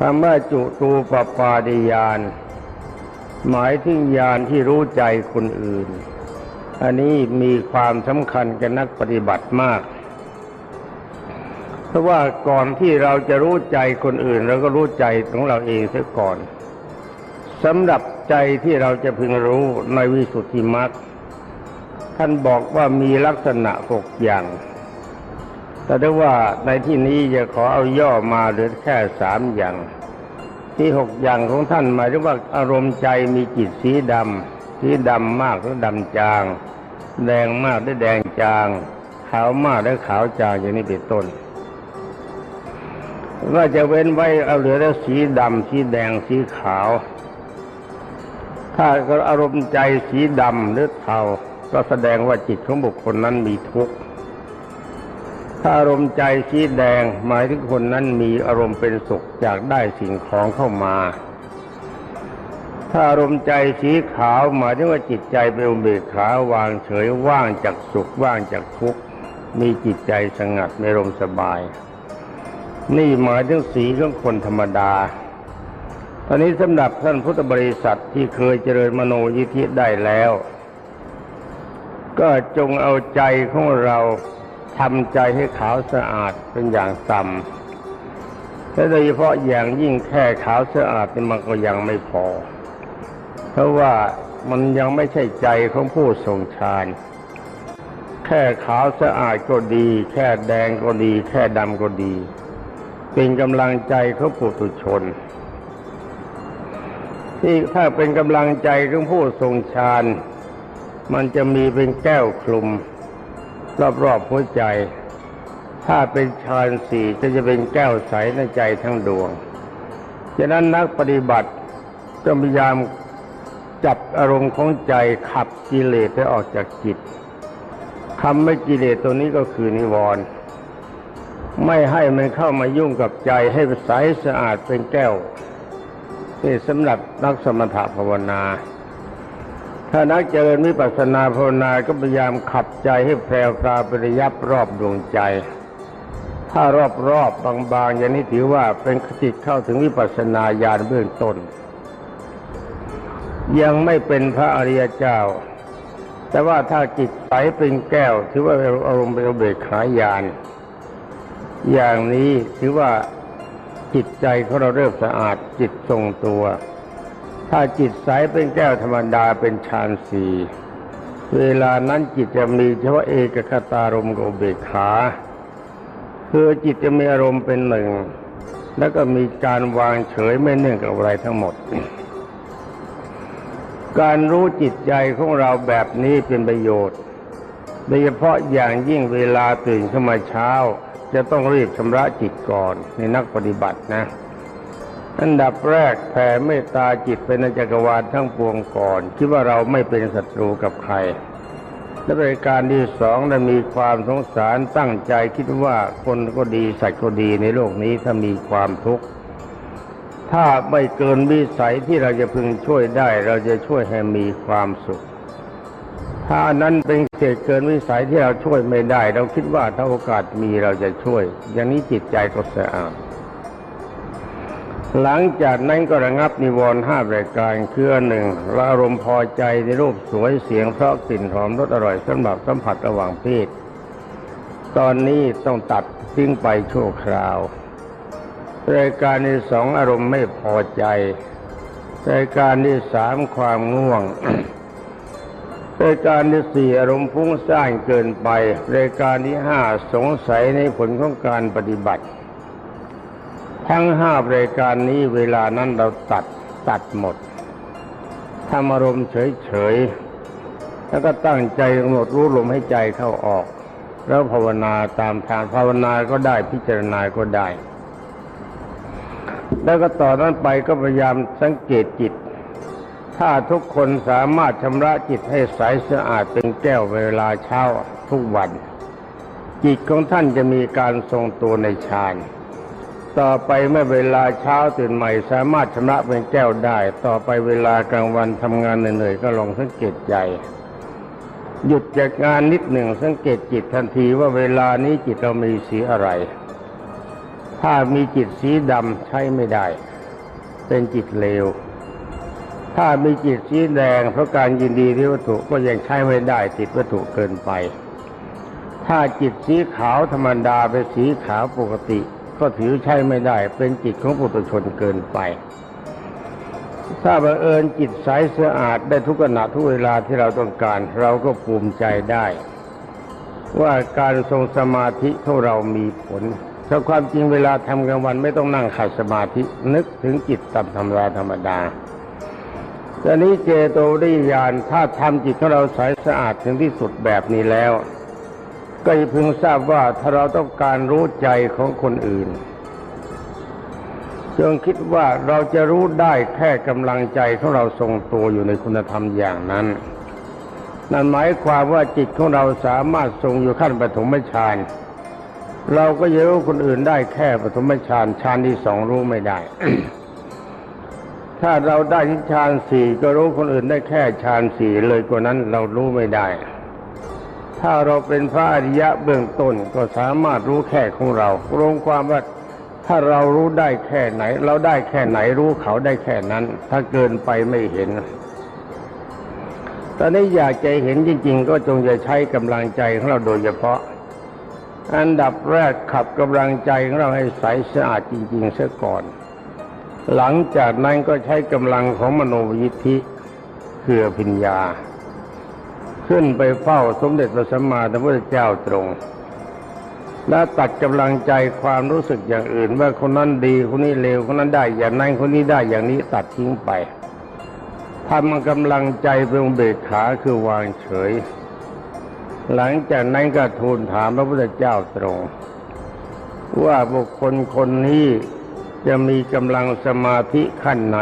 คำว่าจุตูปปาดิยาน หมายถึงญาณที่รู้ใจคนอื่น อันนี้มีความสำคัญกับนักปฏิบัติมาก เพราะว่าก่อนที่เราจะรู้ใจคนอื่นเราก็รู้ใจของเราเองเสียก่อนสำหรับใจที่เราจะพึงรู้ในวิสุทธิมรรคท่านบอกว่ามีลักษณะหกอย่าง แต่ได้ว่าในที่นี้จะขอเอาย่อมาเหลือแค่สามอย่าง ที่หกอย่างของท่านหมายถึงว่าอารมณ์ใจมีจิตสีดำสีดำมากหรือดำจาง แดงมากหรือแดงจาง ขาวมากหรือขาวจางอย่างนี้เป็นต้นว่าจะเว้นไว้เอาเหลือแต่สีดำสีแดงสีขาว ถ้าอารมณ์ใจสีดำหรือเทาก็แสดงว่าจิตของบุคคลนั้นมีทุกข์ ถ้าอารมณ์ใจสีแดงหมายถึงคนนั้นมีอารมณ์เป็นสุขจากได้สิ่งของเข้ามา ถ้าอารมณ์ใจสีขาวหมายถึงว่าจิตใจเป็นอุเบกขาวางเฉยว่างจากสุขว่างจากทุกข์มีจิตใจสงัดในลมสบาย นี่หมายถึงสีของคนธรรมดาตอนนี้สำหรับท่านพุทธบริษัทที่เคยเจริญมโนยิธิได้แล้ว ก็จงเอาใจของเรา ทำใจให้ขาวสะอาดเป็นอย่างต่ำและโดยเฉพาะอย่างยิ่งแค่ขาวสะอาดนี่มันก็ยังไม่พอ เพราะว่ามันยังไม่ใช่ใจของผู้ทรงฌานแค่ขาวสะอาดก็ดี แค่แดงก็ดี แค่ดำก็ดี เป็นกำลังใจของปุถุชน ที่ถ้าเป็นกำลังใจของผู้ทรงฌานมันจะมีเป็นแก้วคลุม รอบๆหัวใจ ถ้าเป็นฌานสี่ก็จะเป็นแก้วใสในใจทั้งดวงฉะนั้นนักปฏิบัติก็พยายามจับอารมณ์ของใจขับกิเลสให้ออกจากจิตคำไม่กิเลสตัวนี้ก็คือนิวรณ์ไม่ให้มันเข้ามายุ่งกับใจให้ใสสะอาดเป็นแก้วนี่สำหรับนักสมถะภาวนา ถ้านักเจริญวิปัสสนาภาวนาก็พยายามขับใจให้แพรวพราไประยับรอบดวงใจ ถ้ารอบรอบบางๆอย่างนี้ถือว่าเป็นจิเข้าถึงวิปัสสนาญาณเบื้องต้น ยังไม่เป็นพระอริยเจ้า แต่ว่าถ้าจิตใสเป็นแก้ว ถือว่าอารมณ์เป็นเบกขาญาณอย่างนี้ถือว่าจิตใจของเราเริ่มสะอาดจิตทรงตัว ถ้าจิตใสเป็นแก้วธรรมดาเป็นฌานสี่เวลานั้นจิตจะมีเฉพาะเอกคตารมณ์กับเบกขาคือจิตจะมีอารมณ์เป็นหนึ่ง แล้วก็มีการวางเฉยไม่เนื่องกับอะไรทั้งหมด การรู้จิตใจของเราแบบนี้เป็นประโยชน์โดยเฉพาะอย่างยิ่งเวลาตื่นขึ้นมาเช้า จะต้องรีบชำระจิตก่อนในนักปฏิบัตินะ อันดับแรกแผ่เมตตาจิตไปในจักรวาลทั้งปวงก่อน คิดว่าเราไม่เป็นศัตรูกับใคร และบริการที่สองนั้นมีความสงสารตั้งใจคิดว่าคนก็ดีสัตว์ก็ดีในโลกนี้ถ้ามีความทุกข์ถ้าไม่เกินวิสัยที่เราจะพึงช่วยได้ เราจะช่วยให้มีความสุข ถ้านั้นเป็นเศษเกินวิสัยที่เราช่วยไม่ได้ เราคิดว่าถ้าโอกาสมีเราจะช่วย อย่างนี้จิตใจก็สะอาด หลังจากนั้นก็ระงับนิวรณ์ห้ารายการคือหนึ่งอารมณ์พอใจในรูปสวยเสียงเพราะกลิ่นหอมรสอร่อยสำหรับสัมผัสระหว่างเพศตอนนี้ต้องตัดทิ้งไปชั่วคราว รายการที่สองอารมณ์ไม่พอใจ รายการที่สามความง่วง รายการที่สี่อารมณ์ฟุ้งซ่านเกินไป รายการที่ห้าสงสัยในผลของการปฏิบัติ ทั้งห้ารายการนี้เวลานั้นเราตัดตัดหมดทำอารมณ์เฉยๆ แล้วก็ตั้งใจกำหนดรู้ลมให้ใจเข้าออก แล้วภาวนาตามทางภาวนาก็ได้พิจารณาก็ได้ แล้วก็ต่อนนั้นไปก็พยายามสังเกตจิต ถ้าทุกคนสามารถชำระจิตให้ใสสะอาดเป็นแก้วเวลาเช้าทุกวัน จิตของท่านจะมีการทรงตัวในฌาน ต่อไปเมื่อเวลาเช้าตื่นใหม่ สามารถชำระเป็นแก้วได้ ต่อไปเวลากลางวันทำงานเหนื่อยๆก็ลองสังเกตใจ หยุดจากงานนิดหนึ่งสังเกตจิตทันทีว่าเวลานี้จิตเรามีสีอะไร ถ้ามีจิตสีดำใช้ไม่ได้ เป็นจิตเลว ถ้ามีจิตสีแดงเพราะการยินดีที่วัตถุก็ยังใช้ไม่ได้ติดวัตถุเกินไปถ้าจิตสีขาวธรรมดาเป็นสีขาวปกติ ก็ถือใช้ไม่ได้ เป็นจิตของปุถุชนเกินไป ถ้าบังเอิญจิตใสสะอาดได้ทุกขณะทุกเวลาที่เราต้องการ เราก็ภูมิใจได้ ว่าการทรงสมาธิของเรามีผลถ้าความจริงเวลาทำกลางวันไม่ต้องนั่งขัดสมาธินึกถึงจิตตามธรรมดาธรรมดาต่นี้เจโตวิญญาณถ้าทำจิตของเราใสสะอาดถึงที่สุดแบบนี้แล้ว ก็พึงทราบว่าถ้าเราต้องการรู้ใจของคนอื่น จงคิดว่าเราจะรู้ได้แค่กำลังใจของเราทรงตัวอยู่ในคุณธรรมอย่างนั้น นั่นหมายความว่าจิตของเราสามารถทรงอยู่ขั้นปฐมฌานเราก็จะรู้คนอื่นได้แค่ปฐมฌานฌานที่สองรู้ไม่ได้ ถ้าเราได้ฌานสี่ก็รู้คนอื่นได้แค่ฌานสี่เลยกว่านั้นเรารู้ไม่ได้ ถ้าเราเป็นพระอริยะเบื้องต้นก็สามารถรู้แค่ของเรารวมความว่าถ้าเรารู้ได้แค่ไหน เราได้แค่ไหนรู้เขาได้แค่นั้น ถ้าเกินไปไม่เห็น ตอนนี้อยากจะเห็นจริง ๆ ก็จงจะใช้กำลังใจของเราโดยเฉพาะ อันดับแรกขับกำลังใจของเราให้ใสสะอาดจริงๆเสียก่อน หลังจากนั้นก็ใช้กำลังของมโนยิทธิคืออภิญญา ขึ้นไปเฝ้าสมเด็จพระสัมมาสัมพุทธเจ้าตรง และตัดกำลังใจความรู้สึกอย่างอื่น ว่าคนนั้นดีคนนี้เลวคนนั้นได้อย่างนั้นคนนี้ได้อย่างนี้ตัดทิ้งไปทำกำลังใจเป็นเบกขาคือวางเฉย หลังจากนั้นก็ทูลถามพระพุทธเจ้าตรง ว่าบุคคลคนนี้จะมีกำลังสมาธิขั้นไหน